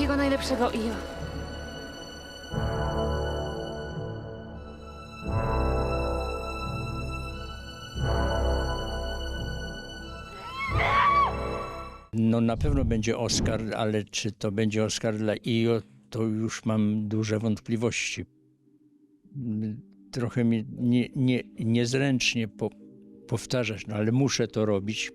Wszystkiego najlepszego, Io. No na pewno będzie Oscar, ale czy to będzie Oscar dla Io, to już mam duże wątpliwości. Trochę mi nie, nie, niezręcznie po, powtarzać, no ale muszę to robić,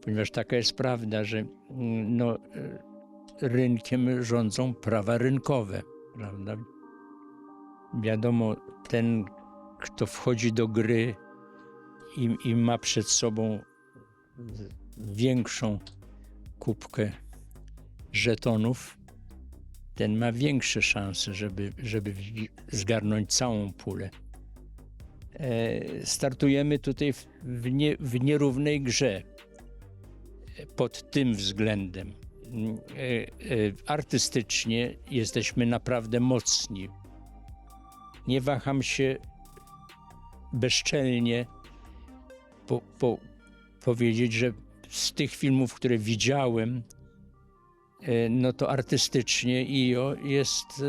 ponieważ taka jest prawda, że mm, no, e, rynkiem rządzą prawa rynkowe, prawda? Wiadomo, ten, kto wchodzi do gry i, i ma przed sobą większą kubkę żetonów, ten ma większe szanse, żeby, żeby zgarnąć całą pulę. E, startujemy tutaj w, nie, w nierównej grze pod tym względem. E, e, artystycznie jesteśmy naprawdę mocni. Nie waham się bezczelnie po, po, powiedzieć, że z tych filmów, które widziałem, e, no to artystycznie IO jest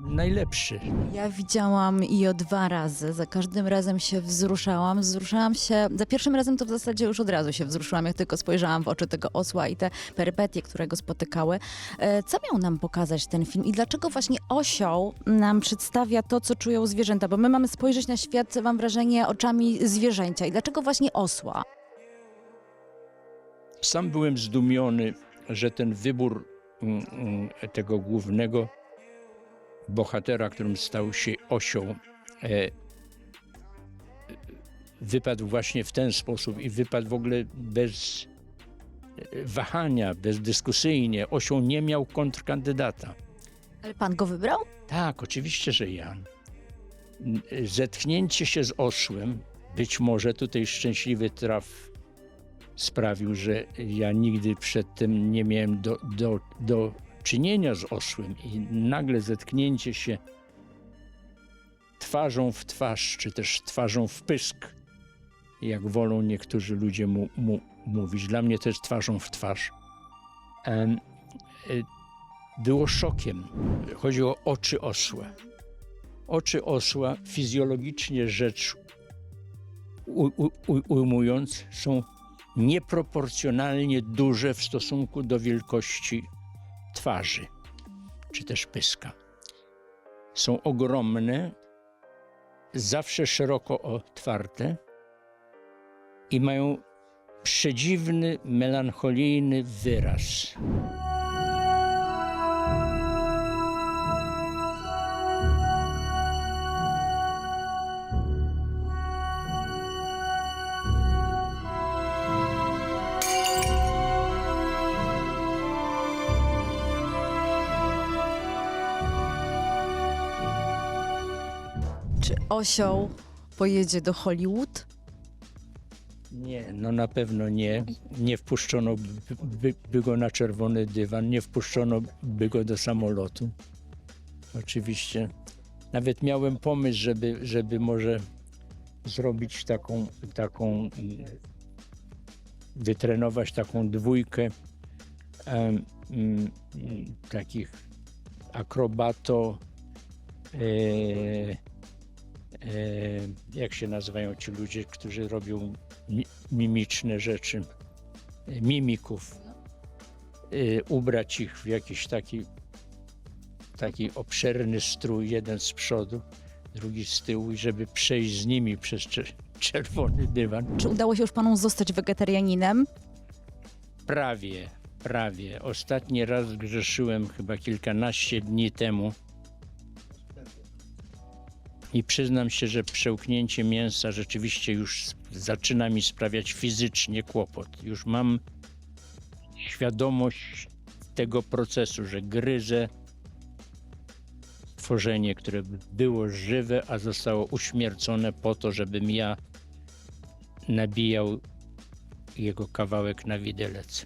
najlepszy. Ja widziałam Io dwa razy. Za każdym razem się wzruszałam. Wzruszałam się. Za pierwszym razem to w zasadzie już od razu się wzruszyłam, jak tylko spojrzałam w oczy tego osła i te perypetie, które go spotykały. E, Co miał nam pokazać ten film i dlaczego właśnie osioł nam przedstawia to, co czują zwierzęta? Bo my mamy spojrzeć na świat, mam wrażenie, oczami zwierzęcia. I dlaczego właśnie osła? Sam byłem zdumiony, że ten wybór mm, mm, tego głównego bohatera, którym stał się osioł, e, wypadł właśnie w ten sposób i wypadł w ogóle bez e, wahania, bezdyskusyjnie. Osioł nie miał kontrkandydata. Ale pan go wybrał? Tak, oczywiście, że ja. N- Zetknięcie się z osłem, być może tutaj szczęśliwy traf sprawił, że ja nigdy przedtem nie miałem do, do, do czynienia z osłem i nagle zetknięcie się twarzą w twarz, czy też twarzą w pysk, jak wolą niektórzy ludzie mu, mu mówić. Dla mnie jest twarzą w twarz. Y, było szokiem. Chodzi o oczy osła. Oczy osła, fizjologicznie rzecz ujmując, są nieproporcjonalnie duże w stosunku do wielkości twarzy, czy też pyska. Są ogromne, zawsze szeroko otwarte i mają przedziwny, melancholijny wyraz. Czy osioł pojedzie do Hollywood? Nie, no na pewno nie. Nie wpuszczono by, by, go na czerwony dywan, nie wpuszczono by go do samolotu. Oczywiście. Nawet miałem pomysł, żeby, żeby może zrobić taką, taką, wytrenować taką dwójkę mm, takich akrobato, e, jak się nazywają ci ludzie, którzy robią mi- mimiczne rzeczy, e, mimików, e, ubrać ich w jakiś taki, taki obszerny strój, jeden z przodu, drugi z tyłu, i żeby przejść z nimi przez czer- czerwony dywan. Czy udało się już panu zostać wegetarianinem? Prawie, prawie. Ostatni raz grzeszyłem chyba kilkanaście dni temu. I przyznam się, że przełknięcie mięsa rzeczywiście już zaczyna mi sprawiać fizycznie kłopot. Już mam świadomość tego procesu, że gryzę tworzenie, które było żywe, a zostało uśmiercone po to, żebym ja nabijał jego kawałek na widelec.